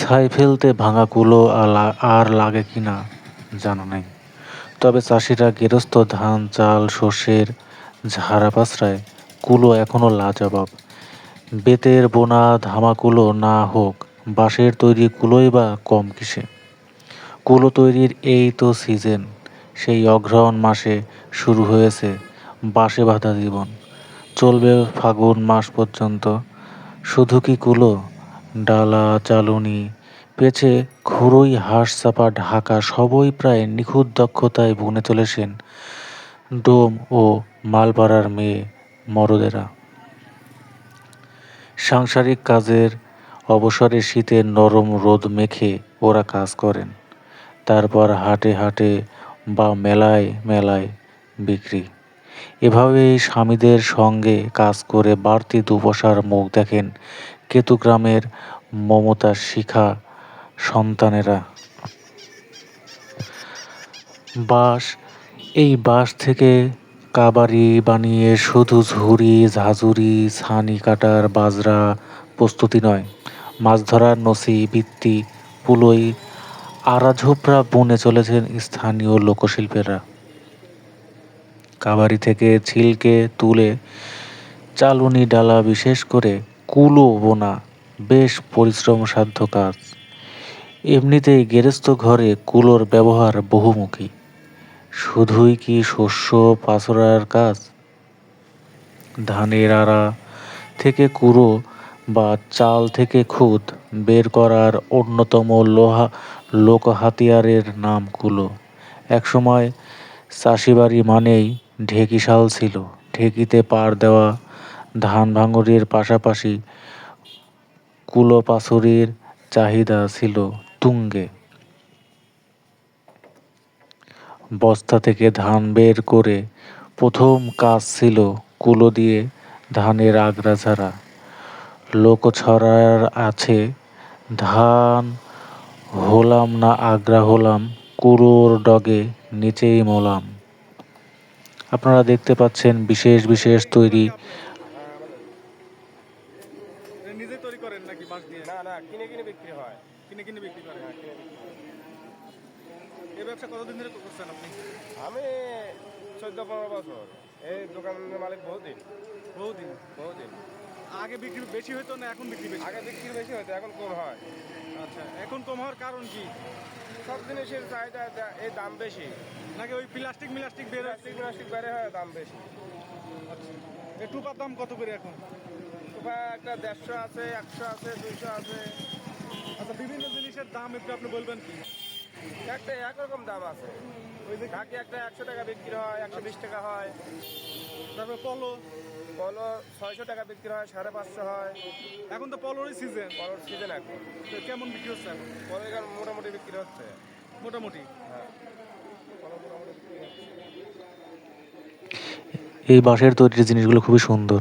ছাই ফেলতে ভাঙা কুলো আর লাগে কি না, জানা নেই। তবে চাষিরা গেরস্ত ধান, চাল শস্যের ঝাড়া পাছড়ায় কুলো এখনও লাজবাব। বেতের বোনা ধামাকুলো না হোক, বাঁশের তৈরি কুলোই বা কম কিসে। কুলো তৈরির এই তো সিজন, সেই অঘ্রাণ মাসে শুরু হয়েছে বাঁশে বাঁধা জীবন। চলবে ফাগুন মাস পর্যন্ত, শুধু কি কুলো ডালা, চালুনি, পেছে খুরুই হাঁস চাপা, ঢাকা সবই প্রায় নিখুঁত দক্ষতায় বুনে চলেছেন ডোম ও মালপাড়ার মেয়ে মরদেরা। সাংসারিক কাজের অবসরে শীতের নরম রোদ মেখে ওরা কাজ করেন, তারপর হাটে হাটে বা মেলায় মেলায় বিক্রি। এভাবেই স্বামীদের সঙ্গে কাজ করে বাড়তি দুপসার মুখ দেখেন কেতুগ্রামের মমতার শিখা সন্তানেরা। বাঁশ, এই বাঁশ থেকে কাবারি বানিয়ে শুধু ঝুড়ি, ঝাঁঝুরি, ছানি কাটার বাজরা প্রস্তুতি নয়। মাছ ধরার নসি, বৃত্তি পুলই আড়াঝোপড়া বুনে চলেছেন স্থানীয় লোকশিল্পীরা। কাবারি থেকে ছিলকে তুলে চালুনি ডালা বিশেষ করে কুলো বোনা, বেশ পরিশ্রমসাধ্য কাজ। এমনিতেই গেরস্ত ঘরে কুলোর ব্যবহার বহুমুখী। শুধুই কি শস্য পাচড়ার কাজ? ধানের আড়া থেকে কুড়ো বা চাল থেকে খুদ বের করার অন্যতম লোহা লোক হাতিয়ারের নাম কুলো। একসময় চাষিবাড়ি মানেই ঢেকিশাল ছিল। ঢেকিতে পার দেওয়া ধান ভাঙুরের পাশাপাশি কুলো পাথরের চাহিদা ছিল তুঙ্গে। বস্তা থেকে ধান বের করে প্রথম কাজ ছিল কুলো দিয়ে ধানের আগড়া ঝাড়া লোকছড়ার আছে, ধান হলাম না, আগ্রা হলাম কুড়োর ডগে নিচেই মলাম। আপনারা দেখতে পাচ্ছেন বিশেষ বিশেষ তৈরি নিজে তৈরি করেন নাকি বাঁশ দিয়ে? না না কিনে কিনে বিক্রি হয়। কিনে কিনে বিক্রি করেন? হ্যাঁ, কিনে বিক্রি হয়। এই ব্যবসা কতদিন ধরে করছেন আপনি? আমি চোদ্দ পনেরো বছর। এই দোকানের মালিক বহুদিন। বহুদিন? বহুদিন। আগে বিক্রি বেশি হতো না এখন বিক্রি বেশি? আগে বিক্রি বেশি হতো এখন কম হয়। আচ্ছা এখন কম হওয়ার কারণ কি? সব জিনিসের চাহিদা দা- এই দাম বেশি। নাকি ওই প্লাস্টিক মিলাস্টিক বের প্লাস্টিক প্লাস্টিক বেড়ে হয় দাম বেশি। টুপার দাম কত করে এখন? তোফা একটা দেড়শো আছে একশো আছে দুইশো আছে। আচ্ছা বিভিন্ন জিনিসের দাম একটু আপনি বলবেন কি? একটা একরকম দাম আছে। ওই যে ঢাকি একটা একশো টাকা বিক্রি হয় একশো বিশ টাকা হয়। তারপরে পলো? পলো ছয়শো টাকা বিক্রি হয় সাড়ে পাঁচশো হয়। এখন তো পলোরই সিজন পলোর সিজন এখন। কেমন বিক্রি হচ্ছে এখন? পলো এখানে মোটামুটি বিক্রি হচ্ছে। মোটামুটি? হ্যাঁ পলো মোটামুটি বিক্রি হচ্ছে এই বাঁশের তৈরি জিনিসগুলো খুবই সুন্দর।